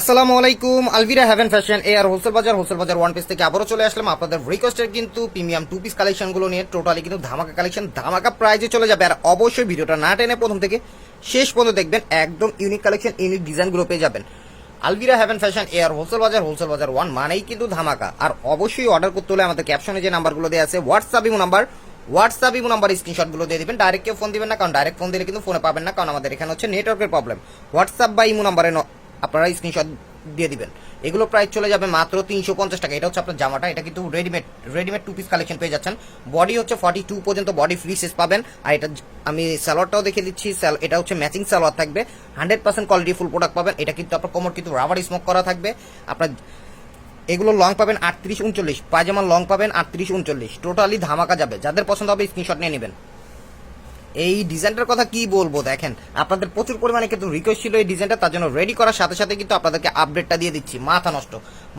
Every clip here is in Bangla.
আসসালামু আলাইকুম, আলভিরা হ্যাভেন ফ্যাশন এ আর হোলসেল বাজার হোলসেল বাজার ওয়ান পিস থেকে আবারও চলে আসলাম আপনাদের রিকোয়েস্টের কিন্তু প্রিমিয়াম টু পিস কালেকশনগুলো নিয়ে। টোটালি কিন্তু ধামাকা কালেকশন ধামাকা প্রাইজে চলে যাবে। আর অবশ্যই ভিডিওটা না টেনে প্রথম থেকে শেষ পর্যন্ত দেখবেন, একদম ইউনিক কালেকশন ইউনিক ডিজাইনগুলো পেয়ে যাবেন। আলভিরা হ্যাভেন ফ্যাশন এ আর হোলসেল বাজার হোলসেল বাজার ওয়ান মানেই কিন্তু ধামাকা। আর অবশ্যই অর্ডার করতে হলে আমাদের ক্যাপশনে যে নাম্বারগুলো দেওয়া আছে WhatsApp imo number WhatsApp imo number স্ক্রিনশটগুলো দিয়ে দিবেন। ডাইরেক্ট কেউ ফোন দিবেন না, কারণ ডাইরেক্ট ফোন দিলে কিন্তু ফোনে পাবেন না, কারণ আমাদের এখানে হচ্ছে নেটওয়ার্কের প্রবলেম হোয়াটসঅ্যাপ বা ইমো নাম্বারে আপনারা স্ক্রিনশট দিয়ে দিবেন। এগুলো প্রাইস চলে যাবে মাত্র তিনশো পঞ্চাশ টাকা। এটা হচ্ছে আপনার জামাটা, এটা কিন্তু readymade readymade two piece collection পেয়ে যাচ্ছেন। বডি হচ্ছে ফর্টি টু পর্যন্ত বডি ফ্রি সাইজ পাবেন। আর এটা আমি স্যালোয়ারটাও দেখে দিচ্ছি এটা হচ্ছে ম্যাচিং সালোয়ার থাকবে। Hundred percent quality full product পাবেন। এটা কিন্তু আপনার কোমর কিন্তু রাবার স্মোক করা থাকবে। আপনার এগুলো লং পাবেন আটত্রিশ উনচল্লিশ পায়জামা লং পাবেন আটত্রিশ উনচল্লিশ। টোটালি ধামাকা যাবে। যাদের পছন্দ হবে স্ক্রিনশট নিয়ে নেবেন। এই ডিজাইনটার কথা কি বলব, দেখেন, আপনাদের প্রচুর পরিমাণে কিন্তু রিকোয়েস্ট ছিল এই ডিজাইনটা, তার জন্য রেডি করার সাথে সাথে কিন্তু আপনাদেরকে আপডেটটা দিয়ে দিচ্ছি। মাথা নষ্ট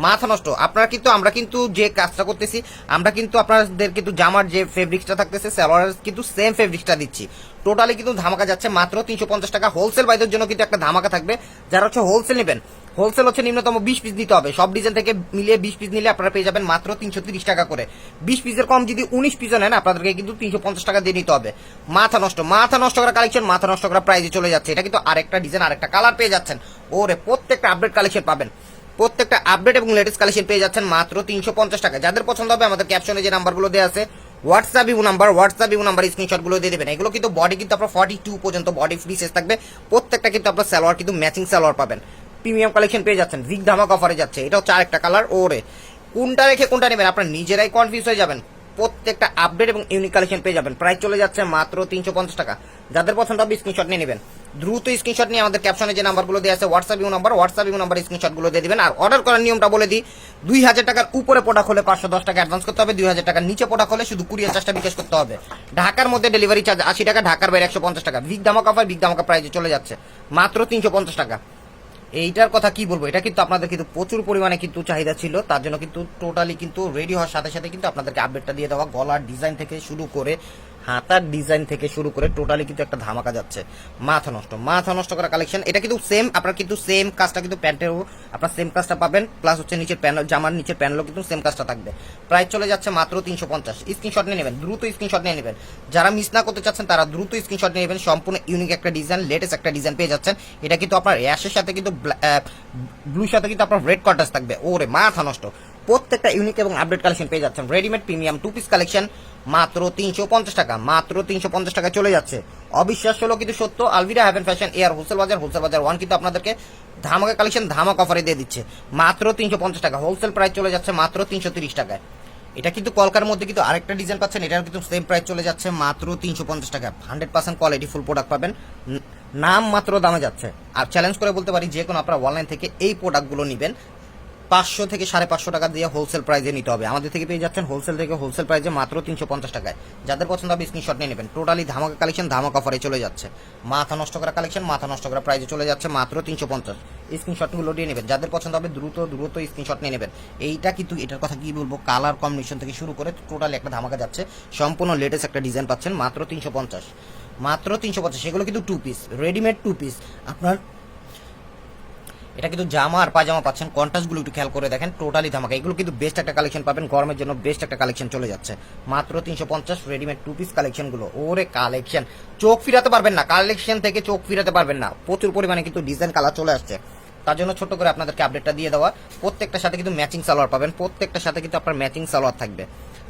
মাথা নষ্ট। আপনারা কিন্তু, আমরা কিন্তু যে কাজটা করতেছি, আমরা কিন্তু আপনাদের কিন্তু জামার যে ফেব্রিক্সটা থাকতেছে স্যালোয়ার কিন্তু সেম ফেব্রিক্সটা দিচ্ছি। টোটালি কিন্তু ধামাকা যাচ্ছে, মাত্র তিনশো পঞ্চাশ টাকা হোলসেল বাইদের জন্য কিন্তু একটা ধামাকা থাকবে। যারা হচ্ছে হোলসেল নেবেন হোলসেল হচ্ছে নিম্নতম বিশ পিস নিতে হবে। সব ডিজাইন থেকে মিলিয়ে বিশ পিস নিলে আপনারা পেয়ে যাবেন মাত্র তিনশো টাকা করে। বিশ পিসের কম যদি উনিশ পিসও নেন, আপনাদেরকে কিন্তু তিনশো পঞ্চাশ টাকা দিয়ে নিতে হবে। মাথা নষ্ট মাথা নষ্ট করা কালেকশন মাথা নষ্ট করা প্রাইজে চলে যাচ্ছে। এটা কিন্তু আরেকটা ডিজাইন আরেকটা কালার পেয়ে যাচ্ছেন। ওরে, প্রত্যেকটা আপডেট কালেকশন পাবেন। প্রত্যেকটা আপডেট এবং লেটেস্ট কালেকশন পেয়ে যাচ্ছেন মাত্র তিনশো পঞ্চাশ টাকা। যাদের পছন্দ হবে, আমাদের ক্যাপশনে যে নাম্বারগুলো দেওয়া আছে হোয়াটসঅ্যাপ ইউ নাম্বার হোয়াটসঅ্যাপ ইউ নাম্বার স্ক্রিনশটগুলো দিয়ে দেবেন। এগুলো কিন্তু বডি কিন্তু আপনার ফর্টি টু পর্যন্ত বডি ফ্রি সাইজ থাকবে। প্রত্যেকটা কিন্তু আপনার সালোয়ার কিন্তু ম্যাচিং সালোয়ার পাবেন। প্রিমিয়াম কালেকশন পেয়ে যাচ্ছেন। বিগ ধামাক অফারে যাচ্ছে। এটা হচ্ছে আরেকটা কালার ওরে। কোনটা রেখে কোনটা নেবেন? আপনার নিজেরাই কনফিউজ হয়ে যাবেন। প্রত্যেকটা আপডেট এবং ইউনিক কালেকশন পেয়ে যাবেন। প্রাইস চলে যাচ্ছে মাত্র তিনশো পঞ্চাশ টাকা। যাদের পছন্দ হবে স্ক্রিনশট নিয়ে নেবেন। দ্রুত স্ক্রিনশট নিয়ে আমাদের ক্যাপশনে যে নাম্বারগুলো দেওয়া আছে হোয়াটসঅ্যাপ ইউ নাম্বার হোয়াটসঅ্যাপ ইউ নাম্বার স্ক্রিনশটগুলো দিয়ে দেবেন। আর অর্ডার করার নিয়মটা বলে দিই, দুই হাজার টাকার উপরে প্রোডাক্ট হলে পাঁচশো দশ টাকা অ্যাডভান্স করতে হবে। দুই হাজার টাকার নিচে প্রোডাক্ট হলে শুধু কুড়ি চার্জটা বিকাশ করতে হবে। ঢাকার মধ্যে ডেলিভারি চার্জ আশি টাকা, ঢাকার বাইরে একশো পঞ্চাশ টাকা। বিগ ধামাকা অফার বিগ ধামাকা প্রাইজে চলে যাচ্ছে। মাত্র তিনশো পঞ্চাশ টাকা। এইটার কথা কি বলব? এটা কিন্তু আপনাদের কিন্তু প্রচুর পরিমাণে কিন্তু চাহিদা ছিল। তার জন্য কিন্তু টোটালি কিন্তু রেডি হওয়ার সাথে সাথে কিন্তু আপনাদেরকে আপডেটটা দিয়ে দেওয়া, গলার ডিজাইন থেকে শুরু করে হাতার ডিজাইন থেকে শুরু করে টোটালি কিন্তু একটা ধামাকা যাচ্ছে। মাথা নষ্ট মাথা নষ্ট করা কালেকশন এটা কিন্তু সেম আপনার কিন্তু সেম কাজটা কিন্তু প্যান্টেরও আপনার সেম কাজটা পাবেন প্লাস হচ্ছে নিচের প্যানেল জামার নিচের প্যানেলও কিন্তু সেম কাজটা থাকবে। প্রাইস চলে যাচ্ছে মাত্র তিনশো পঞ্চাশ। স্ক্রিনশট নিয়ে নেবেন, দ্রুত স্ক্রিনশট নিয়ে নেবেন। যারা মিস না করতে চাচ্ছেন, তারা দ্রুত স্ক্রিনশট নিয়ে নেবেন। সম্পূর্ণ ইউনিক একটা ডিজাইন লেটেস্ট একটা ডিজাইন পেয়ে যাচ্ছেন। এটা কিন্তু আপনার অ্যাশের সাথে কিন্তু ব্লুর সাথে কিন্তু আপনার রেড কন্ট্রাস্ট থাকবে। ওরে, মাথা নষ্ট। প্রত্যেকটা ইউনিক এবং আপডেট কালেকশন পেয়ে যাচ্ছেন। Readymade premium two piece collection মাত্র তিনশো পঞ্চাশ টাকা, মাত্র তিনশো পঞ্চাশ টাকা চলে যাচ্ছে। অবিশ্বাস হলো কিন্তু সত্য Alvira haven fashion air wholesale bazaar wholesale bazaar one কিন্তু আপনাদেরকে ধামাকা কালেকশন ধামাক অফারে দিয়ে দিচ্ছে। মাত্র তিনশো পঞ্চাশ টাকা হোলসেল প্রাইস চলে যাচ্ছে মাত্র তিনশো তিরিশ টাকায়। এটা কিন্তু কলকার মধ্যে কিন্তু আরেকটা ডিজাইন পাচ্ছেন এটার কিন্তু সেম প্রাইস চলে যাচ্ছে মাত্র তিনশো পঞ্চাশ টাকা hundred percent quality full product পাবেন। নাম মাত্র দামে যাচ্ছে। আর চ্যালেঞ্জ করে বলতে পারি, যে কোনো আপনারা অনলাইন থেকে এই প্রোডাক্টগুলো নেবেন। পাঁচশো থেকে সাড়ে পাঁচশো টাকা দিয়ে হোলসেল প্রাইজে নিতে হবে। আমাদের থেকে পেয়ে যাচ্ছেন হোলসেল থেকে হোলসেল প্রাইজে মাত্র তিনশো পঞ্চাশ টাকায়। যাদের পছন্দ হবে স্ক্রিনশট নিয়ে নেবেন। টোটালি ধামাকা কালেকশন ধামাকা অফারে চলে যাচ্ছে। মাথা নষ্ট করা কালেকশন মাথা নষ্ট করা প্রাইজে চলে যাচ্ছে মাত্র তিনশো পঞ্চাশ। স্ক্রিনশটগুলো দিয়ে নেবেন। যাদের পছন্দ হবে দ্রুত দ্রুত স্ক্রিনশট নিয়ে নেবেন। এইটা কিন্তু, এটার কথা কি বলব? কালার কম্বিনেশন থেকে শুরু করে টোটালি একটা ধামাকা যাচ্ছে। সম্পূর্ণ লেটেস্ট একটা ডিজাইন পাচ্ছেন মাত্র তিনশো পঞ্চাশ। মাত্র তিনশো পঞ্চাশ। সেগুলো কিন্তু two piece readymade two piece আপনার এটা কিন্তু জামা আর পাজামা পাচ্ছেন। কন্ট্রাস্টগুলো একটু খেয়াল করে দেখেন টোটালি ধামাকা। এগুলো কিন্তু বেস্ট একটা কালেকশন পাবেন, গরমের জন্য বেস্ট একটা কালেকশন চলে যাচ্ছে। মাত্র তিনশো পঞ্চাশ রেডিমেড টু পিস কালেকশনগুলো ওরে কালেকশন চোখ ফিরাতে পারবেন না কালেকশন থেকে চোখ ফিরাতে পারবেন না। প্রচুর পরিমাণে কিন্তু ডিজাইন কালার চলে আসছে। তার জন্য ছোট করে আপনাদেরকে আপডেটটা দিয়ে দেওয়া। প্রত্যেকটার সাথে কিন্তু ম্যাচিং সালোয়ার পাবেন। প্রত্যেকটার সাথে কিন্তু আপনার ম্যাচিং সালোয়ার থাকবে।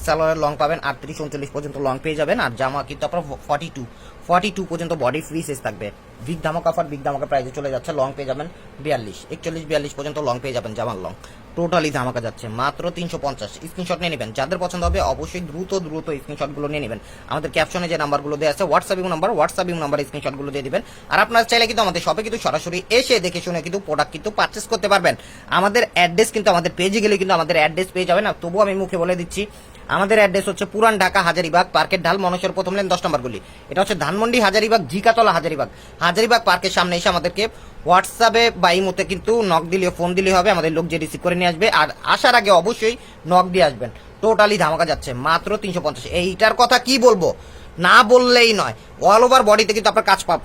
সালোয়ারের লং পাবেন আটত্রিশ, উনচল্লিশ পর্যন্ত লং পেয়ে যাবেন। আর জামা কিন্তু আপনার ফর্টি টু ফর্টি টু পর্যন্ত বডি ফ্রি সাইজ থাকবে। বিগ ধামাকা অফার বিগ ধামাকা প্রাইসে চলে যাচ্ছে লং পেয়ে যাবেন বিয়াল্লিশ, একচল্লিশ, বিয়াল্লিশ পর্যন্ত লং পেয়ে যাবেন জামার লং টোটালি ধামাকা যাচ্ছে, মাত্র তিনশো পঞ্চাশ। স্ক্রিনশট নিয়ে নেবেন, যাদের পছন্দ হবে অবশ্যই দ্রুত দ্রুত স্ক্রিনশটগুলো নিয়ে নেবেন। আমাদের ক্যাপশনে যে নাম্বারগুলো দেওয়া আছে হোয়াটসঅ্যাপ ইউ নাম্বার হোয়াটসঅ্যাপ ইউ নাম্বার স্ক্রিনশটগুলো দিয়ে দেবেন। আর আপনারা চাইলে কিন্তু আমাদের শপে কিন্তু সরাসরি এসে দেখে শুনে কিন্তু প্রোডাক্ট কিন্তু পারচেস করতে পারবেন। আমাদের অ্যাড্রেস কিন্তু আমাদের পেজে গেলে কিন্তু আমাদের অ্যাড্রেস পেয়ে যাবেন। আর তবুও আমি মুখে বলে দিচ্ছি, আমাদের অ্যাড্রেস হচ্ছে পুরান ঢাকা হাজারিবাগ, পার্কের ঢাল মনসর প্রথম লেন দশ নম্বর গুলি। এটা হচ্ছে ধানমন্ডি, হাজারিবাগ জিকাতলা হাজারিবাগ। হাজারিবাগ পার্কের সামনে এসে আমাদেরকে হোয়াটসঅ্যাপে বা ইমোতে কিন্তু নক দিলে ফোন দিলে হবে, আমাদের লোক যে রিসিভ করে নিয়ে আসবে। আর আসার আগে অবশ্যই নক দিয়ে আসবেন। টোটালি ধামাকা যাচ্ছে, মাত্র তিনশো পঞ্চাশ। এইটার কথা কি বলব? না বললেই নয়। অল ওভার বডিতে কিন্তু আপনার কাজ পাব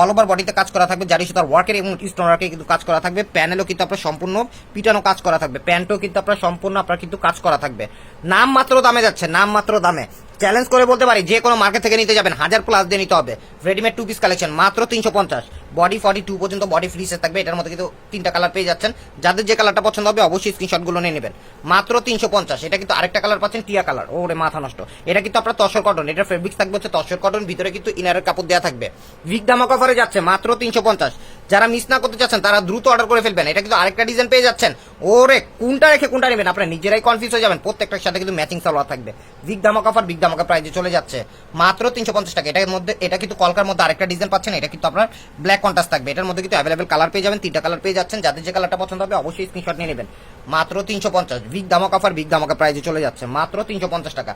অল ওভার বডিতে কাজ করা থাকবে জারি সুতার ওয়ার্কের এবং স্টোন ওয়ার্কে কিন্তু কাজ করা থাকবে। প্যানেলও কিন্তু আপনার সম্পূর্ণ পিটানো কাজ করা থাকবে। প্যান্টও কিন্তু আপনার সম্পূর্ণ আপনার কিন্তু কাজ করা থাকবে। নাম মাত্র দামে যাচ্ছে, নাম মাত্র দামে। চ্যালেঞ্জ করে বলতে পারি, যে কোনো মার্কেট থেকে নিতে যাবেন, হাজার প্লাস দিয়ে নিতে হবে। রেডিমেড টু পিস কালেকশন মাত্র তিনশো পঞ্চাশ। বডি ফর্টি টু পর্যন্ত বডি ফ্রি থাকবে, এটার মধ্যে কিন্তু তিনটা কালার পেয়ে যাচ্ছেন। যাদের যে কালারটা পছন্দ হবে, অবশ্যই স্ক্রিনশটগুলো নিয়ে নেবেন। মাত্র তিনশো পঞ্চাশ, এটা কিন্তু আরেকটা কালার পাচ্ছেন, টিয়া কালার ওরে, মাথা নষ্ট। এটা কিন্তু আপনার তসর কটন এটা ফেব্রিক্স থাকবে হচ্ছে তসর কটন ভিতরে কিন্তু ইনারের কাপড় দেওয়া থাকবে। ভিক দামক অফারে যাচ্ছে, মাত্র তিনশো পঞ্চাশ। যারা মিস না করতে চাচ্ছেন, তারা দ্রুত অর্ডার করে ফেলবেন। এটা কিন্তু আরেকটা ডিজাইন পেয়ে যাচ্ছেন। ওরে, কোনটা রেখে কোনটা নেবেন? আপনারা নিজেরাই কনফিউজ হয়ে যাবেন। প্রত্যেকটার সাথে কিন্তু ম্যাচিং সালোয়ার থাকবে। বিগ দামক অফার বিগ দামক প্রাইজে চলে যাচ্ছে। মাত্র তিনশো পঞ্চাশ টাকা। এটার মধ্যে, এটা কিন্তু কলকার মধ্যে আরেকটা ডিজাইন পাচ্ছেন। এটা কিন্তু আপনার ব্ল্যাক কন্টাস্ট থাকবে। এটার মধ্যে কিন্তু অ্যাভেলেবল কালার পেয়ে যাবেন। তিনটা কালার পেয়ে যাচ্ছেন। যাদের যে কালারটা পছন্দ হবে, অবশ্যই স্ক্রিনশট নিয়ে নেবেন। মাত্র তিনশো পঞ্চাশ। বিগ দামক অফার বিগ দামক প্রাইজে চলে যাচ্ছে। মাত্র তিনশো পঞ্চাশ টাকা।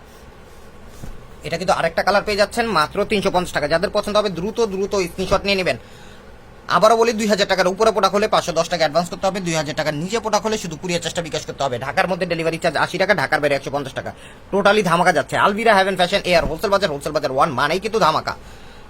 এটা কিন্তু আরেকটা কালার পেয়ে যাচ্ছেন। মাত্র তিনশো পঞ্চাশ টাকা। যাদের পছন্দ হবে, দ্রুত দ্রুত স্ক্রিনশট নিয়ে নেবেন। আবারও বলি, দুই হাজার টাকার উপরে প্রোডাক্ট হলে পাঁচশো দশ টাকা অ্যাডভান্স করতে হবে। দুই হাজার টাকার নিচে প্রোডাক্ট হলে শুধু কুড়িয়ার চেষ্টা বিকাশ করতে হবে। ঢাকার মধ্যে ডেলিভারি চার্জ আশি টাকা, ঢাকার বাইরে একশো পঞ্চাশ টাকা। টোটালি ধামাকা যাচ্ছে। আলভিরা হ্যাভেন ফ্যাশন এয়ার হোলসেল বাজার হোলসেল বাজার ওয়ান মানেই কিন্তু ধামাকা।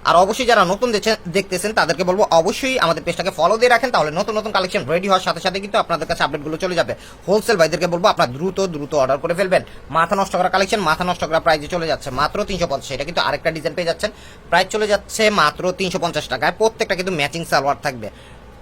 আর অবশ্যই যারা নতুন দেখতেছেন, তাদেরকে বলব অবশ্যই আমাদের পেজটাকে ফলো দিয়ে রাখেন, তাহলে নতুন নতুন কালেকশন রেডি হওয়ার সাথে সাথে কিন্তু আপনাদের কাছে আপডেটগুলো চলে যাবে। হোলসেল ভাইদেরকে বলব আপনার দ্রুত দ্রুত অর্ডার করে ফেলবেন। মাথা নষ্ট করা কালেকশন মাথা নষ্ট করা প্রাইজে চলে যাচ্ছে। মাত্র তিনশো পঞ্চাশ এটা কিন্তু আরেকটা ডিজাইন পেয়ে যাচ্ছেন। প্রাইস চলে যাচ্ছে মাত্র তিনশো পঞ্চাশ টাকায়। প্রত্যেকটা কিন্তু ম্যাচিং সালোয়ার থাকবে।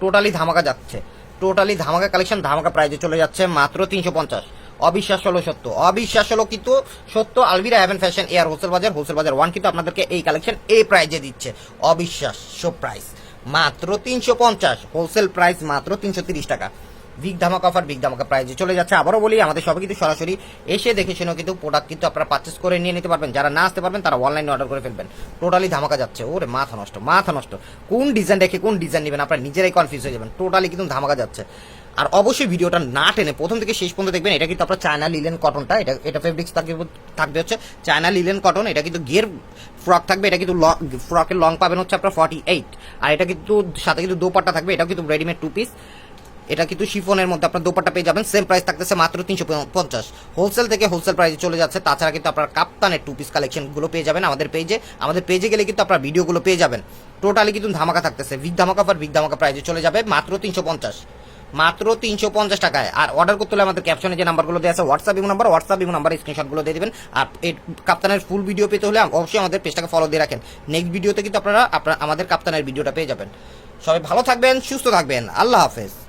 টোটালি ধামাকা যাচ্ছে। টোটালি ধামাকা কালেকশন ধামাকা প্রাইজে চলে যাচ্ছে মাত্র তিনশো পঞ্চাশ। অবিশ্বাস হলো সত্য। অবিশ্বাস হলো কিন্তু সত্য। আলভিরা হ্যাভেন ফ্যাশন এয়ার হোলসেল বাজার হোলসেল বাজার ওয়ান কিন্তু আপনাদেরকে এই কালেকশন এই প্রাইজে দিচ্ছে। অবিশ্বাস্য প্রাইস মাত্র তিনশো পঞ্চাশ। হোলসেল প্রাইস মাত্র তিনশো তিরিশ টাকা। বিগ ধামাক অফার বিগ ধামাকা প্রাইজে চলে যাচ্ছে। আবারও বলি, আমাদের সবাই কিন্তু সরাসরি এসে দেখে শুনে কিন্তু প্রোডাক্ট কিন্তু আপনারা পারচেস করে নিয়ে নিতে পারবেন। যারা না আসতে পারবেন, তারা অনলাইনে অর্ডার করে ফেলবেন। টোটালি ধামাকা যাচ্ছে। ওরে, মাথা নষ্ট মাথা নষ্ট। কোন ডিজাইন রেখে কোন ডিজাইন নেবেন, আপনারা নিজেরাই কনফিউজ হয়ে যাবেন। টোটালি কিন্তু ধামাকা যাচ্ছে। আর অবশ্যই ভিডিওটা না টেনে প্রথম থেকে শেষ পর্যন্ত দেখবেন, এটা কিন্তু আপনার চায়না লিলেন কটনটা এটা এটা ফেব্রিক্স থাকবে থাকবে হচ্ছে চায়না লিলেন কটন এটা কিন্তু গিয়ার ফ্রক থাকবে, এটা কিন্তু ফ্রকের লং পাবেন হচ্ছে আপনার ফর্টি এইট আর এটা কিন্তু সাথে কিন্তু দোপাট্টা থাকবে এটা কিন্তু রেডিমেড টু পিস এটা কিন্তু শিফনের মধ্যে আপনার দোপাট্টা পেয়ে যাবেন সেম প্রাইস থাকতেছে মাত্র তিনশো পঞ্চাশ। হোলসেল থেকে হোলসেল প্রাইসে চলে যাচ্ছে, তাছাড়া কিন্তু আপনার কাপ্তানের টু পিস কালেকশনগুলো পেয়ে যাবেন আমাদের পেজে আমাদের পেজে গেলে কিন্তু আপনার ভিডিওগুলো পেয়ে যাবেন। টোটালি কিন্তু ধামাকা থাকতেছে, বিগ ধামাকা পর বিগ ধামাকা প্রাইসে চলে যাবে মাত্র তিনশো পঞ্চাশ। মাত্র তিনশো পঞ্চাশ টাকায়। আর অর্ডার করতে হলে আমাদের ক্যাপশনে যে নাম্বারগুলো দেওয়া আছে হোয়াটসঅ্যাপ এবং নাম্বার হোয়াটসঅ্যাপ এবং নাম্বার স্ক্রিনশটগুলো দিয়ে দেবেন। আর এই কাপ্তানের ফুল ভিডিও পেতে হলে অবশ্যই আমাদের পেজটাকে ফলো দিয়ে রাখেন। নেক্সট ভিডিওতে কিন্তু আপনারা আপনারা আমাদের কাপ্তানের ভিডিওটা পেয়ে যাবেন। সবাই ভালো থাকবেন, সুস্থ থাকবেন। আল্লাহ হাফেজ।